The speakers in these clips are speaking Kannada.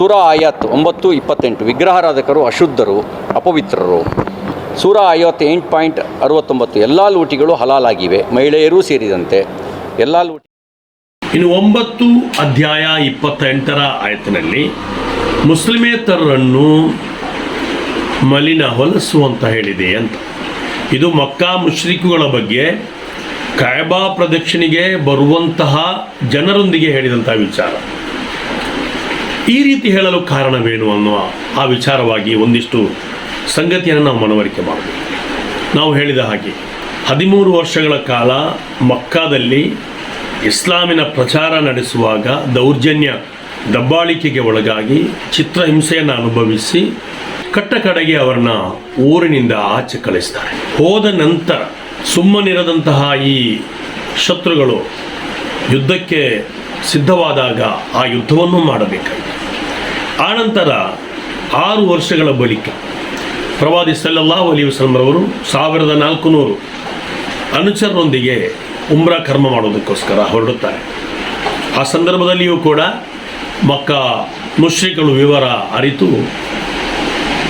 ಸೂರ ಆಯಾತ್ ಒಂಬತ್ತು ಇಪ್ಪತ್ತೆಂಟು. ವಿಗ್ರಹಾರಾಧಕರು, ಅಶುದ್ಧರು, ಅಪವಿತ್ರರು. ಸೂರ ಆಯಾತ್ ಎಂಟು ಪಾಯಿಂಟ್ ಅರವತ್ತೊಂಬತ್ತು. ಎಲ್ಲ ಲೂಟಿಗಳು ಹಲಾಲಾಗಿವೆ. ಮಹಿಳೆಯರೂ ಸೇರಿದಂತೆ ಎಲ್ಲ ಲೂಟಿ ಇನ್ನು ಒಂಬತ್ತು ಅಧ್ಯಾಯ ಇಪ್ಪತ್ತೆಂಟರ ಆಯತ್ತಿನಲ್ಲಿ ಮುಸ್ಲಿಮೇತರರನ್ನು ಮಲಿನ ಹೊಲಸು ಅಂತ ಹೇಳಿದೆ ಅಂತ. ಇದು ಮಕ್ಕಾ ಮುಶ್ರಿಕುಗಳ ಬಗ್ಗೆ ಕಾಯಬಾ ಪ್ರದಕ್ಷಿಣೆಗೆ ಬರುವಂತಹ ಜನರೊಂದಿಗೆ ಹೇಳಿದಂತಹ ವಿಚಾರ. ಈ ರೀತಿ ಹೇಳಲು ಕಾರಣವೇನು ಅನ್ನುವ ಆ ವಿಚಾರವಾಗಿ ಒಂದಿಷ್ಟು ಸಂಗತಿಯನ್ನು ನಾವು ಮನವರಿಕೆ ಮಾಡಬೇಕು. ನಾವು ಹೇಳಿದ ಹಾಗೆ ಹದಿಮೂರು ವರ್ಷಗಳ ಕಾಲ ಮಕ್ಕಾದಲ್ಲಿ ಇಸ್ಲಾಮಿನ ಪ್ರಚಾರ ನಡೆಸುವಾಗ ದೌರ್ಜನ್ಯ ದಬ್ಬಾಳಿಕೆಗೆ ಒಳಗಾಗಿ ಚಿತ್ರಹಿಂಸೆಯನ್ನು ಅನುಭವಿಸಿ ಕಟ್ಟ ಕಡೆಗೆ ಅವರನ್ನ ಊರಿನಿಂದ ಆಚೆ ಕಳಿಸ್ತಾರೆ. ಹೋದ ನಂತರ ಸುಮ್ಮನಿರದಂತಹ ಈ ಶತ್ರುಗಳು ಯುದ್ಧಕ್ಕೆ ಸಿದ್ಧವಾದಾಗ ಆ ಯುದ್ಧವನ್ನು ಮಾಡಬೇಕಾಯಿತು ಆನಂತರ ಆರು ವರ್ಷಗಳ ಬಳಿಕ ಪ್ರವಾದಿ ಸಲ್ಲಲ್ಲಾಹು ಅಲಿ ವಸ್ಲಮ್ರವರು ಸಾವಿರದ ನಾಲ್ಕುನೂರು ಅನುಚರರೊಂದಿಗೆ ಉಮ್ರಾ ಕರ್ಮ ಮಾಡೋದಕ್ಕೋಸ್ಕರ ಹೊರಡುತ್ತಾರೆ. ಆ ಸಂದರ್ಭದಲ್ಲಿಯೂ ಕೂಡ ಮಕ್ಕ ಮುಶ್ರಿಗಳು ವಿವರ ಅರಿತು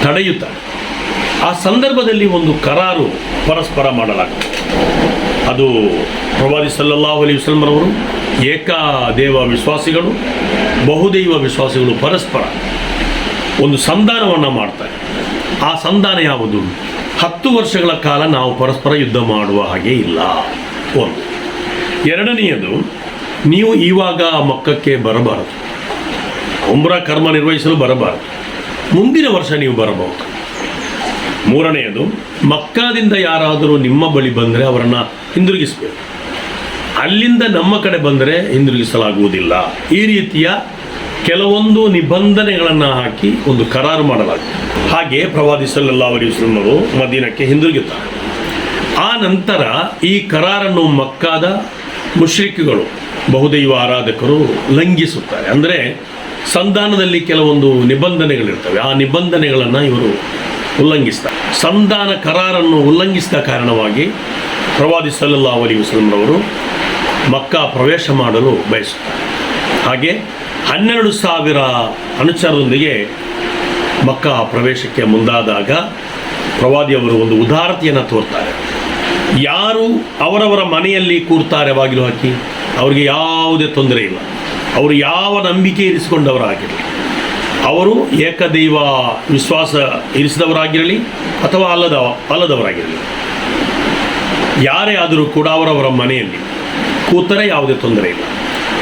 ತಡೆಯುತ್ತಾರೆ. ಆ ಸಂದರ್ಭದಲ್ಲಿ ಒಂದು ಕರಾರು ಪರಸ್ಪರ ಮಾಡಲಾಗುತ್ತದೆ. ಅದು ಪ್ರವಾದಿ ಸಲ್ಲಲ್ಲಾಹು ಅಲಿ ವಸಲಂರವರು ಏಕದೇವ ವಿಶ್ವಾಸಿಗಳು, ಬಹುದೈವ ವಿಶ್ವಾಸಿಗಳು ಪರಸ್ಪರ ಒಂದು ಸಂಧಾನವನ್ನು ಮಾಡ್ತಾರೆ. ಆ ಸಂಧಾನ ಯಾವುದು? ಹತ್ತು ವರ್ಷಗಳ ಕಾಲ ನಾವು ಪರಸ್ಪರ ಯುದ್ಧ ಮಾಡುವ ಹಾಗೆ ಇಲ್ಲ. ಒಂದು. ಎರಡನೆಯದು, ನೀವು ಇವಾಗ ಮಕ್ಕಕ್ಕೆ ಬರಬಾರದು. ಉಮ್ರ ಕರ್ಮ ನಿರ್ವಹಿಸಲು ಬರಬಾರದು. ಮುಂದಿನ ವರ್ಷ ನೀವು ಬರಬಹುದು. ಮೂರನೆಯದು, ಮಕ್ಕಾದಿಂದ ಯಾರಾದರೂ ನಿಮ್ಮ ಬಳಿ ಬಂದರೆ ಅವರನ್ನು ಹಿಂದಿರುಗಿಸಬೇಕು. ಅಲ್ಲಿಂದ ನಮ್ಮ ಕಡೆ ಬಂದರೆ ಹಿಂದಿರುಗಿಸಲಾಗುವುದಿಲ್ಲ. ಈ ರೀತಿಯ ಕೆಲವೊಂದು ನಿಬಂಧನೆಗಳನ್ನು ಹಾಕಿ ಒಂದು ಕರಾರು ಮಾಡಲಾಗುತ್ತೆ ಹಾಗೆ ಪ್ರವಾದಿ ಅವರು ಮದೀನಕ್ಕೆ ಹಿಂದಿರುಗುತ್ತಾರೆ ಆ ನಂತರ ಈ ಕರಾರನ್ನು ಮಕ್ಕಾದ ಮುಶ್ರಿಕ್ಗಳು, ಬಹುದೈವ ಆರಾಧಕರು ಲಂಘಿಸುತ್ತಾರೆ. ಅಂದರೆ ಸಂಧಾನದಲ್ಲಿ ಕೆಲವೊಂದು ನಿಬಂಧನೆಗಳಿರ್ತವೆ. ಆ ನಿಬಂಧನೆಗಳನ್ನು ಇವರು ಉಲ್ಲಂಘಿಸ್ತಾರೆ. ಸಂಧಾನ ಕರಾರನ್ನು ಉಲ್ಲಂಘಿಸಿದ ಕಾರಣವಾಗಿ ಪ್ರವಾದಿ ಸಲ್ಲಾ ಅಲೈಹಿ ವಸಲ್ಲಂರವರು ಮಕ್ಕಾ ಪ್ರವೇಶ ಮಾಡಲು ಬಯಸುತ್ತಾರೆ ಹಾಗೆ ಹನ್ನೆರಡು ಸಾವಿರ ಅನುಚರರೊಂದಿಗೆ ಮಕ್ಕಾ ಪ್ರವೇಶಕ್ಕೆ ಮುಂದಾದಾಗ ಪ್ರವಾದಿಯವರು ಒಂದು ಉದಾರತೆಯನ್ನು ತೋರ್ತಾರೆ. ಯಾರು ಅವರವರ ಮನೆಯಲ್ಲಿ ಕೂರ್ತಾರೆ ಬಾಗಿಲು ಹಾಕಿ ಅವರಿಗೆ ಯಾವುದೇ ತೊಂದರೆ ಇಲ್ಲ. ಅವರು ಯಾವ ನಂಬಿಕೆ ಇರಿಸಿಕೊಂಡವರಾಗಿರಲಿ. ಅವರು ಏಕದೈವ ವಿಶ್ವಾಸ ಇರಿಸಿದವರಾಗಿರಲಿ ಅಥವಾ ಅಲ್ಲದ ಅಲ್ಲದವರಾಗಿರಲಿ. ಯಾರೇ ಆದರೂ ಕೂಡ ಅವರವರ ಮನೆಯಲ್ಲಿ ಕೂತರೆ ಯಾವುದೇ ತೊಂದರೆ ಇಲ್ಲ.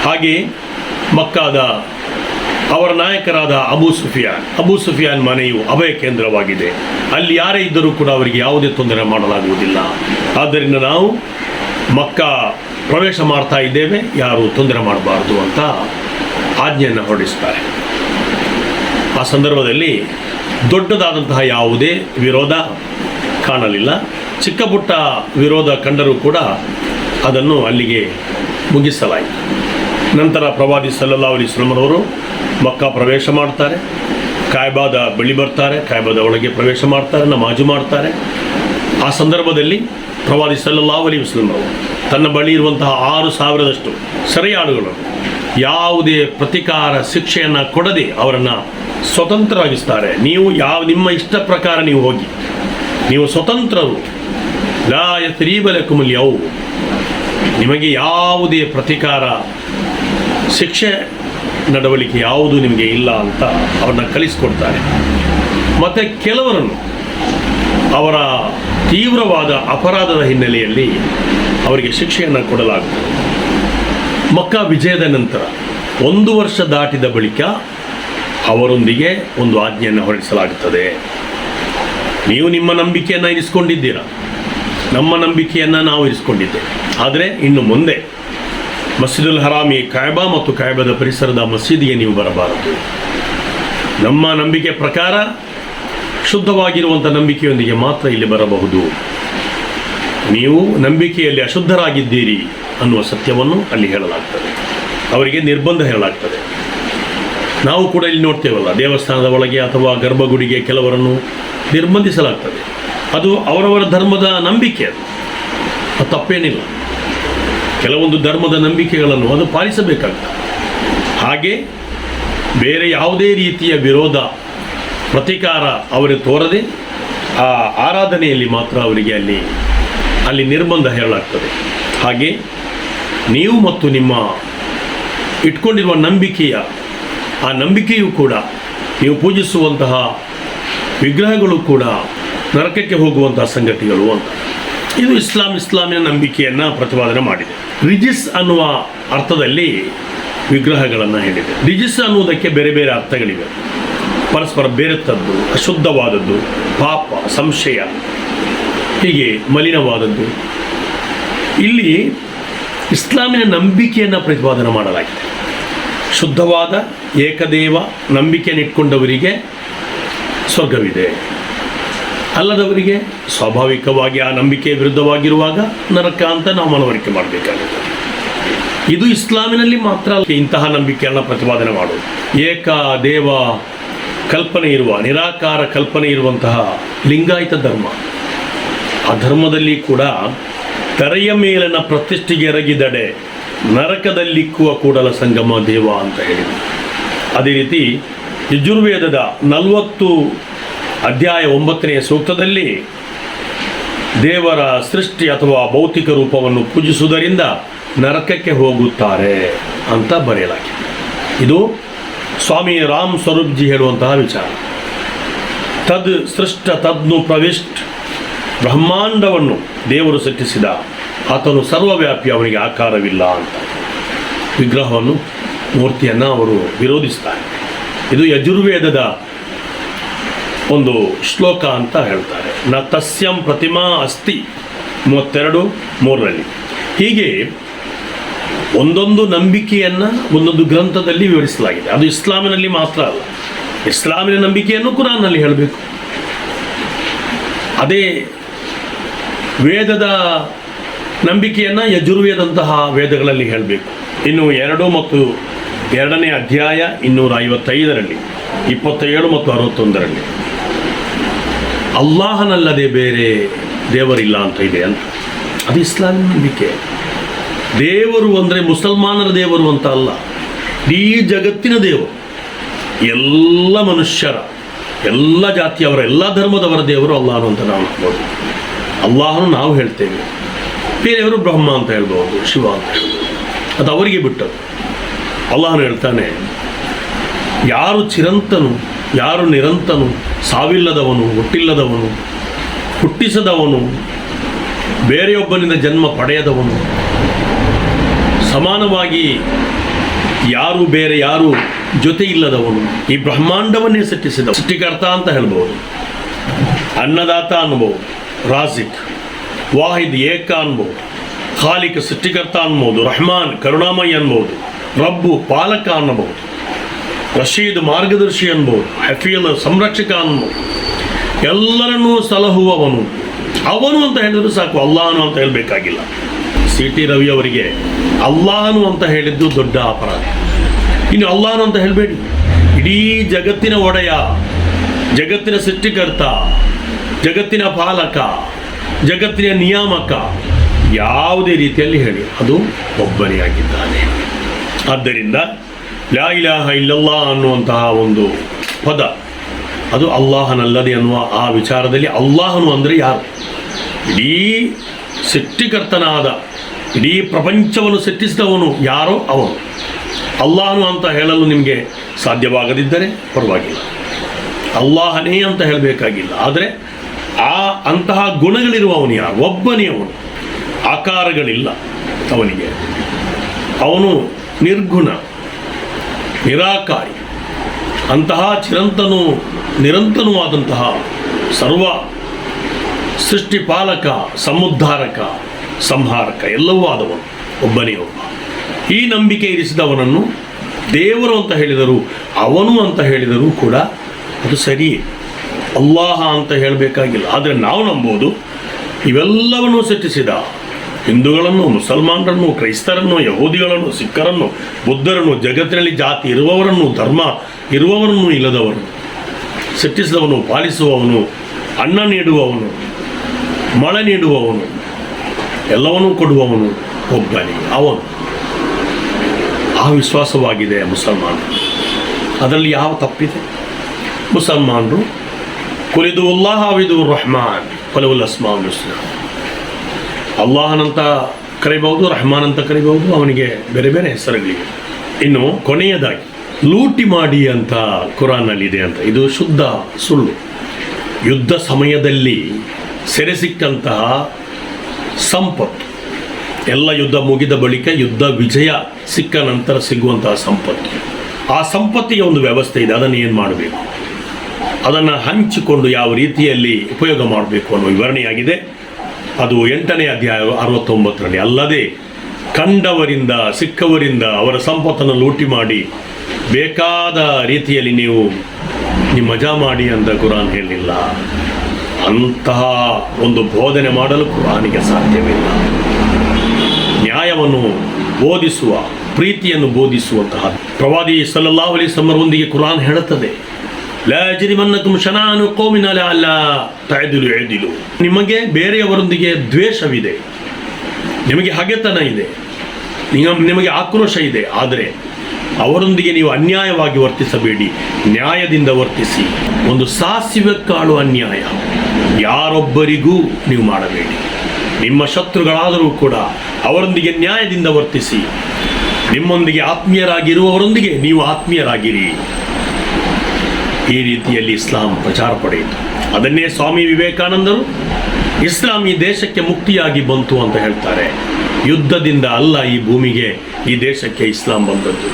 ಹಾಗೆ ಮಕ್ಕಾದ ಅವರ ನಾಯಕರಾದ ಅಬು ಸುಫಿಯಾನ್, ಅಬೂ ಸುಫಿಯಾನ್ ಮನೆಯು ಅಭಯ ಕೇಂದ್ರವಾಗಿದೆ. ಅಲ್ಲಿ ಯಾರೇ ಇದ್ದರೂ ಕೂಡ ಅವರಿಗೆ ಯಾವುದೇ ತೊಂದರೆ ಮಾಡಲಾಗುವುದಿಲ್ಲ. ಆದ್ದರಿಂದ ನಾವು ಮಕ್ಕ ಪ್ರವೇಶ ಮಾಡ್ತಾ ಇದ್ದೇವೆ, ಯಾರು ತೊಂದರೆ ಮಾಡಬಾರ್ದು ಅಂತ ಆಜ್ಞೆಯನ್ನು ಹೊರಡಿಸ್ತಾರೆ ಆ ಸಂದರ್ಭದಲ್ಲಿ ದೊಡ್ಡದಾದಂತಹ ಯಾವುದೇ ವಿರೋಧ ಕಾಣಲಿಲ್ಲ. ಚಿಕ್ಕ ಪುಟ್ಟ ವಿರೋಧ ಕಂಡರೂ ಕೂಡ ಅದನ್ನು ಅಲ್ಲಿಗೆ ಮುಗಿಸಲಾಯಿತು. ನಂತರ ಪ್ರವಾದಿ ಸಲ್ಲಲ್ಲಾ ಅಲಿ ಅವರು ಮಕ್ಕ ಪ್ರವೇಶ ಮಾಡ್ತಾರೆ. ಕಾಯ್ಬಾದ ಬಳಿ ಬರ್ತಾರೆ. ಕಾಯ್ಬಾದ ಒಳಗೆ ಪ್ರವೇಶ ಮಾಡ್ತಾರೆ, ನಮಾಜು ಮಾಡ್ತಾರೆ. ಆ ಸಂದರ್ಭದಲ್ಲಿ ಪ್ರವಾದಿ ಸಲ್ಲಲ್ಲಾಹು ಅಲಿ ಅವರು ತನ್ನ ಬಳಿ ಇರುವಂತಹ ಆರು ಸಾವಿರದಷ್ಟು ಸರಿಯಾಳುಗಳು ಯಾವುದೇ ಪ್ರತಿಕಾರ ಶಿಕ್ಷೆಯನ್ನು ಕೊಡದೆ ಅವರನ್ನು ಸ್ವತಂತ್ರವಾಗಿಸ್ತಾರೆ. ನೀವು ಯಾವ, ನಿಮ್ಮ ಇಷ್ಟ ಪ್ರಕಾರ ನೀವು ಹೋಗಿ. ನೀವು ಸ್ವತಂತ್ರರು. ಲಾ ಯತ್ರೀಬಲಕುಮಲ್ ಯವು ನಿಮಗೆ ಯಾವುದೇ ಪ್ರತಿಕಾರ, ಶಿಕ್ಷೆ ನಡವಳಿಕೆ ಯಾವುದು ನಿಮಗೆ ಇಲ್ಲ ಅಂತ ಅವ್ರನ್ನ ಕಲಿಸ್ಕೊಡ್ತಾರೆ. ಮತ್ತು ಕೆಲವರನ್ನು ಅವರ ತೀವ್ರವಾದ ಅಪರಾಧದ ಹಿನ್ನೆಲೆಯಲ್ಲಿ ಅವರಿಗೆ ಶಿಕ್ಷೆಯನ್ನು ಕೊಡಲಾಗುತ್ತದೆ. ಮಕ್ಕಾ ವಿಜಯದ ನಂತರ ಒಂದು ವರ್ಷ ದಾಟಿದ ಬಳಿಕ ಅವರೊಂದಿಗೆ ಒಂದು ಆಜ್ಞೆಯನ್ನು ಹೊರಡಿಸಲಾಗುತ್ತದೆ. ನೀವು ನಿಮ್ಮ ನಂಬಿಕೆಯನ್ನು ಇರಿಸಿಕೊಂಡಿದ್ದೀರಾ ನಮ್ಮ ನಂಬಿಕೆಯನ್ನು ನಾವು ಇರಿಸಿಕೊಂಡಿದ್ದೆ ಆದರೆ ಇನ್ನು ಮುಂದೆ ಮಸೀದುಲ್ ಹರಾಮಿ ಕಾಯಬಾ ಮತ್ತು ಕಾಯ್ಬಾದ ಪರಿಸರದ ಮಸೀದಿಗೆ ನೀವು ಬರಬಾರದು. ನಮ್ಮ ನಂಬಿಕೆ ಪ್ರಕಾರ ಶುದ್ಧವಾಗಿರುವಂಥ ನಂಬಿಕೆಯೊಂದಿಗೆ ಮಾತ್ರ ಇಲ್ಲಿ ಬರಬಹುದು. ನೀವು ನಂಬಿಕೆಯಲ್ಲಿ ಅಶುದ್ಧರಾಗಿದ್ದೀರಿ ಅನ್ನುವ ಸತ್ಯವನ್ನು ಅಲ್ಲಿ ಹೇಳಲಾಗ್ತದೆ. ಅವರಿಗೆ ನಿರ್ಬಂಧ ಹೇಳಲಾಗ್ತದೆ. ನಾವು ಕೂಡ ಇಲ್ಲಿ ನೋಡ್ತೇವಲ್ಲ, ದೇವಸ್ಥಾನದ ಒಳಗೆ ಅಥವಾ ಗರ್ಭಗುಡಿಗೆ ಕೆಲವರನ್ನು ನಿರ್ಬಂಧಿಸಲಾಗ್ತದೆ. ಅದು ಅವರವರ ಧರ್ಮದ ನಂಬಿಕೆ ಅದು. ಅದು ತಪ್ಪೇನಿಲ್ಲ. ಕೆಲವೊಂದು ಧರ್ಮದ ನಂಬಿಕೆಗಳನ್ನು ಅದು ಪಾಲಿಸಬೇಕಾಗ್ತದೆ. ಹಾಗೆ ಬೇರೆ ಯಾವುದೇ ರೀತಿಯ ವಿರೋಧ, ಪ್ರತಿಕಾರ ಅವರಿಗೆ ತೋರದೆ ಆ ಆರಾಧನೆಯಲ್ಲಿ ಮಾತ್ರ ಅವರಿಗೆ ಅಲ್ಲಿ ಅಲ್ಲಿ ನಿರ್ಬಂಧ ಹೇಳಲಾಗ್ತದೆ ಹಾಗೆ ನೀವು ಮತ್ತು ನಿಮ್ಮ ಇಟ್ಕೊಂಡಿರುವ ನಂಬಿಕೆಯ, ಆ ನಂಬಿಕೆಯೂ ಕೂಡ, ನೀವು ಪೂಜಿಸುವಂತಹ ವಿಗ್ರಹಗಳು ಕೂಡ ನರಕಕ್ಕೆ ಹೋಗುವಂತಹ ಸಂಗತಿಗಳು ಅಂತ. ಇದು ಇಸ್ಲಾಂ ಇಸ್ಲಾಮಿನ ನಂಬಿಕೆಯನ್ನು ಪ್ರತಿಪಾದನೆ ಮಾಡಿದೆ. ರಿಜಿಸ್ ಅನ್ನುವ ಅರ್ಥದಲ್ಲಿ ವಿಗ್ರಹಗಳನ್ನು ಹೇಳಿದೆ. ರಿಜಿಸ್ ಅನ್ನುವುದಕ್ಕೆ ಬೇರೆ ಬೇರೆ ಅರ್ಥಗಳಿವೆ. ಪರಸ್ಪರ ಬೇರೆತ್ತದ್ದು, ಅಶುದ್ಧವಾದದ್ದು, ಪಾಪ, ಸಂಶಯ, ಹೀಗೆ ಮಲಿನವಾದದ್ದು. ಇಲ್ಲಿ ಇಸ್ಲಾಮಿನ ನಂಬಿಕೆಯನ್ನು ಪ್ರತಿಪಾದನೆ ಮಾಡಲಾಗಿದೆ. ಶುದ್ಧವಾದ ಏಕದೇವ ನಂಬಿಕೆಯನ್ನು ಇಟ್ಕೊಂಡವರಿಗೆ ಸ್ವರ್ಗವಿದೆ. ಅಲ್ಲದವರಿಗೆ ಸ್ವಾಭಾವಿಕವಾಗಿ ಆ ನಂಬಿಕೆ ವಿರುದ್ಧವಾಗಿರುವಾಗ ನರಕ ಅಂತ ನಾವು ಮನವರಿಕೆ ಮಾಡಬೇಕಾಗುತ್ತೆ. ಇದು ಇಸ್ಲಾಮಿನಲ್ಲಿ ಮಾತ್ರ ಇಂತಹ ನಂಬಿಕೆಯನ್ನು ಪ್ರತಿಪಾದನೆ ಮಾಡುವುದು. ಏಕ ದೇವ ಕಲ್ಪನೆ ಇರುವ, ನಿರಾಕಾರ ಕಲ್ಪನೆ ಇರುವಂತಹ ಲಿಂಗಾಯತ ಧರ್ಮ. ಆ ಧರ್ಮದಲ್ಲಿ ಕೂಡ ತರೆಯ ಮೇಲಿನ ಪ್ರತಿಷ್ಠೆಗೆ ಎರಗಿದಡೆ ನರಕದಲ್ಲಿಕ್ಕುವ ಕೂಡಲ ಸಂಗಮ ದೇವ ಅಂತ ಹೇಳಿದರು. ಅದೇ ರೀತಿ ಯಜುರ್ವೇದದ ನಲವತ್ತು ಅಧ್ಯಾಯ ಒಂಬತ್ತನೆಯ ಸೂಕ್ತದಲ್ಲಿ ದೇವರ ಸೃಷ್ಟಿ ಅಥವಾ ಭೌತಿಕ ರೂಪವನ್ನು ಪೂಜಿಸುವುದರಿಂದ ನರಕಕ್ಕೆ ಹೋಗುತ್ತಾರೆ ಅಂತ ಬರೆಯಲಾಗಿದೆ. ಇದು ಸ್ವಾಮಿ ರಾಮ್ ಸ್ವರೂಪ್ಜಿ ಹೇಳುವಂತಹ ವಿಚಾರ. ತದ್ ಸೃಷ್ಟ ತದ್ನು ಪ್ರವಿಷ್ಟ್. ಬ್ರಹ್ಮಾಂಡವನ್ನು ದೇವರು ಸೃಷ್ಟಿಸಿದ. ಆತನು ಸರ್ವವ್ಯಾಪಿ, ಅವನಿಗೆ ಆಕಾರವಿಲ್ಲ ಅಂತ. ವಿಗ್ರಹವನ್ನು, ಮೂರ್ತಿಯನ್ನು ಅವರು ವಿರೋಧಿಸ್ತಾರೆ. ಇದು ಯಜುರ್ವೇದದ ಒಂದು ಶ್ಲೋಕ ಅಂತ ಹೇಳ್ತಾರೆ. ನ ತಸ್ಯಂ ಪ್ರತಿಮಾ ಅಸ್ತಿ. ಮೂವತ್ತೆರಡು, ಮೂರರಲ್ಲಿ. ಹೀಗೆ ಒಂದೊಂದು ನಂಬಿಕೆಯನ್ನು ಒಂದೊಂದು ಗ್ರಂಥದಲ್ಲಿ ವಿವರಿಸಲಾಗಿದೆ. ಅದು ಇಸ್ಲಾಮಿನಲ್ಲಿ ಮಾತ್ರ ಅಲ್ಲ. ಇಸ್ಲಾಮಿನ ನಂಬಿಕೆಯನ್ನು ಕುರಾನ್ನಲ್ಲಿ ಹೇಳಬೇಕು. ಅದೇ ವೇದದ ನಂಬಿಕೆಯನ್ನು ಯಜುರ್ವೇದಂತಹ ವೇದಗಳಲ್ಲಿ ಹೇಳಬೇಕು. ಇನ್ನು ಎರಡು ಮತ್ತು ಎರಡನೇ ಅಧ್ಯಾಯ ಇನ್ನೂರ ಐವತ್ತೈದರಲ್ಲಿ ಇಪ್ಪತ್ತೇಳು ಮತ್ತು ಅರವತ್ತೊಂದರಲ್ಲಿ. ಅಲ್ಲಾಹನಲ್ಲದೆ ಬೇರೆ ದೇವರಿಲ್ಲ ಅಂತ ಇದೆ ಅಂತ. ಅದು ಇಸ್ಲಾಮಿನ ನಂಬಿಕೆ. ದೇವರು ಅಂದರೆ ಮುಸಲ್ಮಾನರ ದೇವರು ಅಂತ ಅಲ್ಲ. ಇಡೀ ಜಗತ್ತಿನ ದೇವರು. ಎಲ್ಲ ಮನುಷ್ಯರ, ಎಲ್ಲ ಜಾತಿಯವರ, ಎಲ್ಲ ಧರ್ಮದವರ ದೇವರು ಅಲ್ಲಾಹನು ಅಂತ ನಾವು ಹೇಳ್ಬೋದು ಅಲ್ಲಾಹನು ನಾವು ಹೇಳ್ತೇವೆ. ಬೇರೆಯವರು ಬ್ರಹ್ಮ ಅಂತ ಹೇಳ್ಬೋದು, ಶಿವ ಅಂತ ಹೇಳ್ಬೋದು. ಅದು ಅವರಿಗೆ ಬಿಟ್ಟದ್ದು. ಅಲ್ಲಾಹನು ಹೇಳ್ತಾನೆ, ಯಾರು ಚಿರಂತನು, ಯಾರು ನಿರಂತನು ಸಾವಿಲ್ಲದವನು, ಹುಟ್ಟಿಲ್ಲದವನು, ಹುಟ್ಟಿಸದವನು, ಬೇರೆಯೊಬ್ಬನಿಂದ ಜನ್ಮ ಪಡೆಯದವನು. ಸಮಾನವಾಗಿ ಯಾರು ಬೇರೆ ಯಾರು ಜೊತೆ ಇಲ್ಲದವನು ಈ ಬ್ರಹ್ಮಾಂಡವನ್ನೇ ಸೃಷ್ಟಿಸಿದ ಸೃಷ್ಟಿಕರ್ತ ಅಂತ ಹೇಳ್ಬೋದು. ಅನ್ನದಾತ ಅನ್ಬೋದು. ರಾಜಿಕ್ ವಾಹಿದ್, ಏಕ ಅನ್ಬೋದು. ಖಾಲಿಕ, ಸೃಷ್ಟಿಕರ್ತ ಅನ್ಬೋದು. ರಹಮಾನ್, ಕರುಣಾಮಯಿ ಅನ್ಬೋದು. ರಬ್ಬು, ಪಾಲಕ ಅನ್ನಬಹುದು ರಶೀದ್ ಮಾರ್ಗದರ್ಶಿ ಅನ್ಬೋದು ಹಫೀಲ್ ಸಂರಕ್ಷಕ ಅನ್ಬೋದು ಎಲ್ಲರನ್ನೂ ಸಲಹುವವನು. ಅವನು ಅಂತ ಹೇಳಿದ್ರು ಸಾಕು, ಅಲ್ಲಾಹನು ಅಂತ ಹೇಳಬೇಕಾಗಿಲ್ಲ. ಸಿ ಟಿ ರವಿ ಅವರಿಗೆ, ಅಲ್ಲಾಹನು ಅಂತ ಹೇಳಿದ್ದು ದೊಡ್ಡ ಅಪರಾಧ. ಇನ್ನು ಅಲ್ಲಾಹನು ಅಂತ ಹೇಳಬೇಡಿ. ಇಡೀ ಜಗತ್ತಿನ ಒಡೆಯ, ಜಗತ್ತಿನ ಸೃಷ್ಟಿಕರ್ತ, ಜಗತ್ತಿನ ಪಾಲಕ, ಜಗತ್ತಿನ ನಿಯಾಮಕ, ಯಾವುದೇ ರೀತಿಯಲ್ಲಿ ಹೇಳಿ, ಅದು ಒಬ್ಬನೇ ಆಗಿದ್ದಾನೆ. ಆದ್ದರಿಂದ ಲಾ ಇಲಾಹ ಇಲ್ಲಲ್ಲಾ ಅನ್ನುವಂತಹ ಒಂದು ಪದ ಅದು ಅಲ್ಲಾಹನಲ್ಲದೆ ಅನ್ನುವ ಆ ವಿಚಾರದಲ್ಲಿ ಅಲ್ಲಾಹನು ಅಂದರೆ ಯಾರು? ಇಡೀ ಸೃಷ್ಟಿಕರ್ತನಾದ, ಇಡೀ ಪ್ರಪಂಚವನ್ನು ಸೃಷ್ಟಿಸಿದವನು ಯಾರೋ ಅವನು. ಅಲ್ಲಾಹನು ಅಂತ ಹೇಳಲು ನಿಮಗೆ ಸಾಧ್ಯವಾಗದಿದ್ದರೆ ಪರವಾಗಿಲ್ಲ. ಅಲ್ಲಾಹನೇ ಅಂತ ಹೇಳಬೇಕಾಗಿಲ್ಲ. ಆದರೆ ಆ ಅಂತಹ ಗುಣಗಳಿರುವ ಅವನು ಯಾರು? ಒಬ್ಬನೇ ಅವನು. ಆಕಾರಗಳಿಲ್ಲ ಅವನಿಗೆ. ಅವನು ನಿರ್ಗುಣ. ನಿರಾಕಾರಿ. ಅಂತಹ ಚಿರಂತನು ನಿರಂತನವಾದಂತಹ ಸರ್ವ ಸೃಷ್ಟಿಪಾಲಕ, ಸಮುದ್ಧಾರಕ, ಸಂಹಾರಕ ಎಲ್ಲವೂ ಆದವನು, ಒಬ್ಬನೇ ಒಬ್ಬ. ಈ ನಂಬಿಕೆ ಇರಿಸಿದವನನ್ನು ದೇವರು ಅಂತ ಹೇಳಿದರು, ಅವನು ಅಂತ ಹೇಳಿದರೂ ಕೂಡ ಅದು ಸರಿಯೇ. ಅಲ್ಲಾಹ ಅಂತ ಹೇಳಬೇಕಾಗಿಲ್ಲ. ಆದರೆ ನಾವು ನಂಬೋದು, ಇವೆಲ್ಲವನ್ನು ಸೃಷ್ಟಿಸಿದ ಹಿಂದೂಗಳನ್ನು, ಮುಸಲ್ಮಾನರನ್ನು, ಕ್ರೈಸ್ತರನ್ನು, ಯಹೂದಿಗಳನ್ನು, ಸಿಖ್ಖರನ್ನು, ಬುದ್ಧರನ್ನು, ಜಗತ್ತಿನಲ್ಲಿ ಜಾತಿ ಇರುವವರನ್ನು, ಧರ್ಮ ಇರುವವರನ್ನು ಇಲ್ಲದವರು ಸೃಷ್ಟಿಸಿದವನು, ಪಾಲಿಸುವವನು, ಅನ್ನ ನೀಡುವವನು, ಮಳೆ ನೀಡುವವನು, ಎಲ್ಲವನ್ನೂ ಕೊಡುವವನು ಒಬ್ಬನೇ, ಅವನು. ಆ ವಿಶ್ವಾಸವಾಗಿದೆ ಮುಸಲ್ಮಾನರು. ಅದರಲ್ಲಿ ಯಾವ ತಪ್ಪಿದೆ? ಮುಸಲ್ಮಾನರು, ಕುಲಿದು ಉಲ್ಲಾಹಾವಿದು ರಹಮಾನ್, ಫಲವುಲ್ ಅಸ್ಮಾನ್ ಅಲ್ಲಾಹನಂತ ಕರಿಬಹುದು ರಹಮಾನ್ ಅಂತ ಕರಿಬಹುದು, ಅವನಿಗೆ ಬೇರೆ ಬೇರೆ ಹೆಸರುಗಳಿವೆ. ಇನ್ನು ಕೊನೆಯದಾಗಿ, ಲೂಟಿ ಮಾಡಿ ಅಂತ ಕುರಾನ್ನಲ್ಲಿದೆ ಅಂತ. ಇದು ಶುದ್ಧ ಸುಳ್ಳು. ಯುದ್ಧ ಸಮಯದಲ್ಲಿ ಸೆರೆ ಸಿಕ್ಕಂತಹ ಸಂಪತ್ತು. ಎಲ್ಲ ಯುದ್ಧ ಮುಗಿದ ಬಳಿಕ ಯುದ್ಧ ವಿಜಯ ಸಿಕ್ಕ ನಂತರ ಸಿಗುವಂತಹ ಸಂಪತ್ತು. ಆ ಸಂಪತ್ತಿಗೆ ಒಂದು ವ್ಯವಸ್ಥೆ ಇದೆ, ಅದನ್ನು ಏನು ಮಾಡಬೇಕು? ಅದನ್ನು ಹಂಚಿಕೊಂಡು ಯಾವ ರೀತಿಯಲ್ಲಿ ಉಪಯೋಗ ಮಾಡಬೇಕು ಅನ್ನೋ ವಿವರಣೆಯಾಗಿದೆ. ಅದು ಎಂಟನೇ ಅಧ್ಯಾಯ ಅರವತ್ತೊಂಬತ್ತರಲ್ಲಿ, ಅಲ್ಲದೆ ಕಂಡವರಿಂದ, ಸಿಕ್ಕವರಿಂದ ಅವರ ಸಂಪತ್ತನ್ನು ಲೂಟಿ ಮಾಡಿ, ಬೇಕಾದ ರೀತಿಯಲ್ಲಿ ನೀವು ನೀವು ಮಜಾ ಮಾಡಿ ಅಂತ ಕುರಾನ್ ಹೇಳಿಲ್ಲ. ಅಂತಹ ಒಂದು ಬೋಧನೆ ಮಾಡಲು ಕುರಾನಿಗೆ ಸಾಧ್ಯವಿಲ್ಲ. ನ್ಯಾಯವನ್ನು ಬೋಧಿಸುವ, ಪ್ರೀತಿಯನ್ನು ಬೋಧಿಸುವಂತಹ ಪ್ರವಾದಿ ಸಲ್ಲಲ್ಲಾಹು ಅಲೈಹಿ ಸಮರೊಂದಿಗೆ ಕುರಾನ್ ಹೇಳುತ್ತದೆ. ಲಾ ಯಜ್ರಿಮನ್ನಕುಂ ಶನಾನು ಕೋಮಿನ ಅಲ್ಲ ತಾಯ್ದಿಲು ಎದಿಲು ನಿಮಗೆ ಬೇರೆಯವರೊಂದಿಗೆ ದ್ವೇಷವಿದೆ. ನಿಮಗೆ ಹಗೆತನ ಇದೆ. ನಿಮ- ನಿಮಗೆ ಆಕ್ರೋಶ ಇದೆ. ಆದರೆ ಅವರೊಂದಿಗೆ ನೀವು ಅನ್ಯಾಯವಾಗಿ ವರ್ತಿಸಬೇಡಿ. ನ್ಯಾಯದಿಂದ ವರ್ತಿಸಿ. ಒಂದು ಸಾಸಿವೆ ಕಾಳು ಅನ್ಯಾಯ. ಯಾರೊಬ್ಬರಿಗೂ ನೀವು ಮಾಡಬೇಡಿ. ನಿಮ್ಮ ಶತ್ರುಗಳಾದರೂ ಕೂಡ ಅವರೊಂದಿಗೆ ನ್ಯಾಯದಿಂದ ವರ್ತಿಸಿ. ನಿಮ್ಮೊಂದಿಗೆ ಆತ್ಮೀಯರಾಗಿರುವವರೊಂದಿಗೆ ನೀವು ಆತ್ಮೀಯರಾಗಿರಿ. ಈ ರೀತಿಯಲ್ಲಿ ಇಸ್ಲಾಂ ಪ್ರಚಾರ ಪಡೆಯಿತು. ಅದನ್ನೇ ಸ್ವಾಮಿ ವಿವೇಕಾನಂದರು ಇಸ್ಲಾಂ ಈ ದೇಶಕ್ಕೆ ಮುಕ್ತಿಯಾಗಿ ಬಂತು ಅಂತ ಹೇಳ್ತಾರೆ. ಯುದ್ಧದಿಂದ ಅಲ್ಲ ಈ ಭೂಮಿಗೆ ಈ ದೇಶಕ್ಕೆ ಇಸ್ಲಾಂ ಬಂದದ್ದು.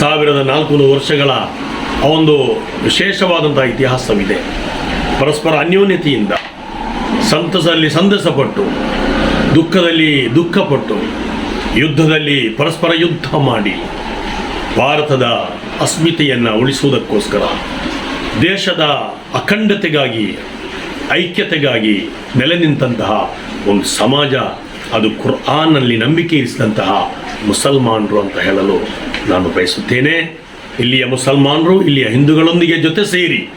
ಸಾವಿರದ ನಾಲ್ಕುನೂರು ವರ್ಷಗಳ ಒಂದು ವಿಶೇಷವಾದಂಥ ಇತಿಹಾಸವಿದೆ. ಪರಸ್ಪರ ಅನ್ಯೋನ್ಯತೆಯಿಂದ ಸಂತಸದಲ್ಲಿ ಸಂತಸಪಟ್ಟು, ದುಃಖದಲ್ಲಿ ದುಃಖಪಟ್ಟು, ಯುದ್ಧದಲ್ಲಿ ಪರಸ್ಪರ ಯುದ್ಧ ಮಾಡಿ, ಭಾರತದ ಅಸ್ಮಿತೆಯನ್ನು ಉಳಿಸುವುದಕ್ಕೋಸ್ಕರ ದೇಶದ ಅಖಂಡತೆಗಾಗಿ, ಐಕ್ಯತೆಗಾಗಿ ನೆಲೆ ನಿಂತಹ ಒಂದು ಸಮಾಜ, ಅದು ಕುರ್ಆನ್ನಲ್ಲಿ ನಂಬಿಕೆ ಇರಿಸಿದಂತಹ ಮುಸಲ್ಮಾನರು ಅಂತ ಹೇಳಲು ನಾನು ಬಯಸುತ್ತೇನೆ. ಇಲ್ಲಿಯ ಮುಸಲ್ಮಾನರು, ಇಲ್ಲಿಯ ಹಿಂದೂಗಳೊಂದಿಗೆ ಜೊತೆ ಸೇರಿ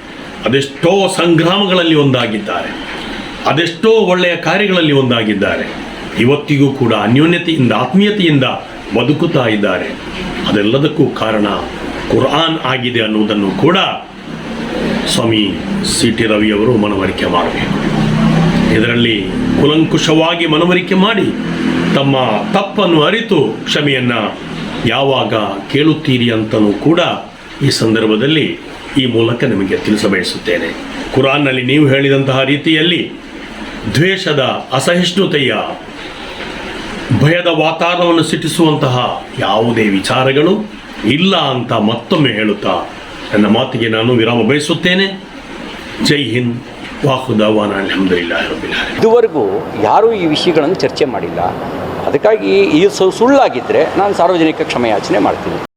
ಅದೆಷ್ಟೋ ಸಂಗ್ರಾಮಗಳಲ್ಲಿ ಒಂದಾಗಿದ್ದಾರೆ, ಅದೆಷ್ಟೋ ಒಳ್ಳೆಯ ಕಾರ್ಯಗಳಲ್ಲಿ ಒಂದಾಗಿದ್ದಾರೆ, ಇವತ್ತಿಗೂ ಕೂಡ ಅನ್ಯೋನ್ಯತೆಯಿಂದ, ಆತ್ಮೀಯತೆಯಿಂದ ಬದುಕುತ್ತಾ ಇದ್ದಾರೆ. ಅದೆಲ್ಲದಕ್ಕೂ ಕಾರಣ ಕುರ್ಆನ್ ಆಗಿದೆ ಅನ್ನುವುದನ್ನು ಕೂಡ ಸ್ವಾಮಿ ಸಿ ಟಿ ರವಿಯವರು ಮನವರಿಕೆ ಮಾಡಬೇಕು. ಇದರಲ್ಲಿ ಕುಲಂಕುಷವಾಗಿ ಮನವರಿಕೆ ಮಾಡಿ ತಮ್ಮ ತಪ್ಪನ್ನು ಅರಿತು ಕ್ಷಮೆಯನ್ನು ಯಾವಾಗ ಕೇಳುತ್ತೀರಿ ಅಂತಲೂ ಕೂಡ ಈ ಸಂದರ್ಭದಲ್ಲಿ ಈ ಮೂಲಕ ನಿಮಗೆ ತಿಳಿಸಬಯಸುತ್ತೇನೆ. ಕುರಾನ್ನಲ್ಲಿ ನೀವು ಹೇಳಿದಂತಹ ರೀತಿಯಲ್ಲಿ ದ್ವೇಷದ ಅಸಹಿಷ್ಣುತೆಯ ಭಯದ ವಾತಾವರಣವನ್ನು ಸಿಟ್ಟಿಸುವಂತಹ ಯಾವುದೇ ವಿಚಾರಗಳು ಇಲ್ಲ ಅಂತ ಮತ್ತೊಮ್ಮೆ ಹೇಳುತ್ತಾ ನನ್ನ ಮಾತಿಗೆ ನಾನು ವಿರಾಮ ಬಯಸುತ್ತೇನೆ. ಜೈ ಹಿಂದ್. ವಾಹುದಾವಾನ. ಇದುವರೆಗೂ ಯಾರೂ ಈ ವಿಷಯಗಳನ್ನು ಚರ್ಚೆ ಮಾಡಿಲ್ಲ. ಅದಕ್ಕಾಗಿ ಈ ಸುಳ್ಳಾಗಿದ್ದರೆ ನಾನು ಸಾರ್ವಜನಿಕ ಕ್ಷಮೆಯಾಚನೆ ಮಾಡ್ತೀನಿ.